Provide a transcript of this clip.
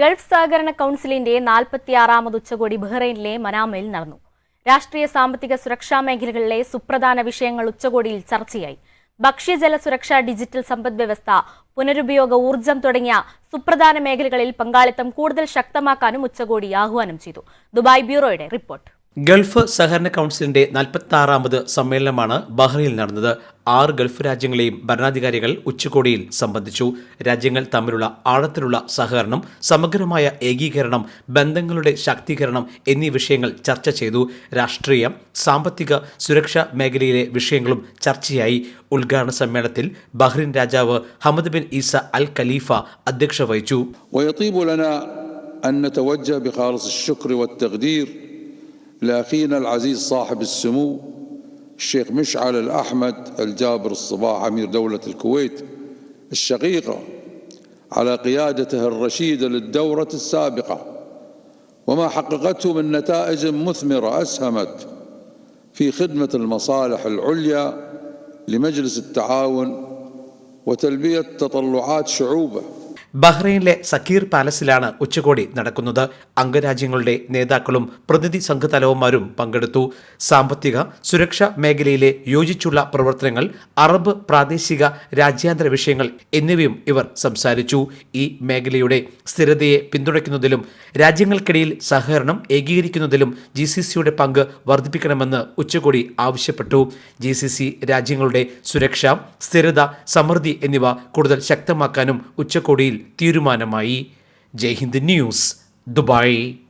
Gulf സഹകരണ കൌൺസിലിന്റെ നാൽപ്പത്തിയാറാമത് ഉച്ചകോടി ബഹ്റൈനിലെ മനാമയിൽ നടന്നു. രാഷ്ട്രീയ സാമ്പത്തിക സുരക്ഷാ മേഖലകളിലെ സുപ്രധാന വിഷയങ്ങൾ ഉച്ചകോടിയിൽ ചർച്ചയായി. ഭക്ഷ്യജല സുരക്ഷ ഡിജിറ്റൽ സമ്പദ്വ്യവസ്ഥ പുനരുപയോഗ ഊർജം തുടങ്ങിയ സുപ്രധാന മേഖലകളിൽ പങ്കാളിത്തം കൂടുതൽ ശക്തമാക്കാനും ഉച്ചകോടി ആഹ്വാനം ചെയ്തു. Dubai ബ്യൂറോയുടെ report. ഗൾഫ് സഹകരണ കൗൺസിലിന്റെ നാൽപ്പത്തി ആറാമത് സമ്മേളനമാണ് ബഹ്റൈനിൽ നടന്നത്. ആറ് ഗൾഫ് രാജ്യങ്ങളെയും ഭരണാധികാരികൾ ഉച്ചകോടിയിൽ സംബന്ധിച്ചു. രാജ്യങ്ങൾ തമ്മിലുള്ള ആഴത്തിലുള്ള സഹകരണം സമഗ്രമായ ഏകീകരണം ബന്ധങ്ങളുടെ ശാക്തീകരണം എന്നീ വിഷയങ്ങൾ ചർച്ച ചെയ്തു. രാഷ്ട്രീയ സാമ്പത്തിക സുരക്ഷാ മേഖലയിലെ വിഷയങ്ങളും ചർച്ചയായി. ഉദ്ഘാടന സമ്മേളനത്തിൽ ബഹ്റിൻ രാജാവ് Hamad bin Isa Al Khalifa അധ്യക്ഷ വഹിച്ചു. لأخينا العزيز صاحب السمو الشيخ مشعل الأحمد الجابر الصباح أمير دولة الكويت الشقيقة على قيادته الرشيدة للدورة السابقة وما حققته من نتائج مثمرة أسهمت في خدمة المصالح العليا لمجلس التعاون وتلبية تطلعات شعوبه. ബഹ്റൈനിലെ സക്കീർ പാലസിലാണ് ഉച്ചകോടി നടക്കുന്നത്. അംഗരാജ്യങ്ങളുടെ നേതാക്കളും പ്രതിനിധി സംഘതലവന്മാരും പങ്കെടുത്തു. സാമ്പത്തിക സുരക്ഷാ മേഖലയിലെ യോജിച്ചുള്ള പ്രവർത്തനങ്ങൾ അറബ് പ്രാദേശിക രാജ്യാന്തര വിഷയങ്ങൾ എന്നിവയും ഇവർ സംസാരിച്ചു. ഈ മേഖലയുടെ സ്ഥിരതയെ പിന്തുണയ്ക്കുന്നതിലും രാജ്യങ്ങൾക്കിടയിൽ സഹകരണം ഏകീകരിക്കുന്നതിലും ജി സി സിയുടെ പങ്ക് വർദ്ധിപ്പിക്കണമെന്ന് ഉച്ചകോടി ആവശ്യപ്പെട്ടു. ജി സി സി രാജ്യങ്ങളുടെ സുരക്ഷ സ്ഥിരത സമൃദ്ധി എന്നിവ കൂടുതൽ ശക്തമാക്കാനും ഉച്ചകോടിയിൽ തീരുമാനമായി ജയ്ഹിന്ദ് ന്യൂസ് ദുബായ്.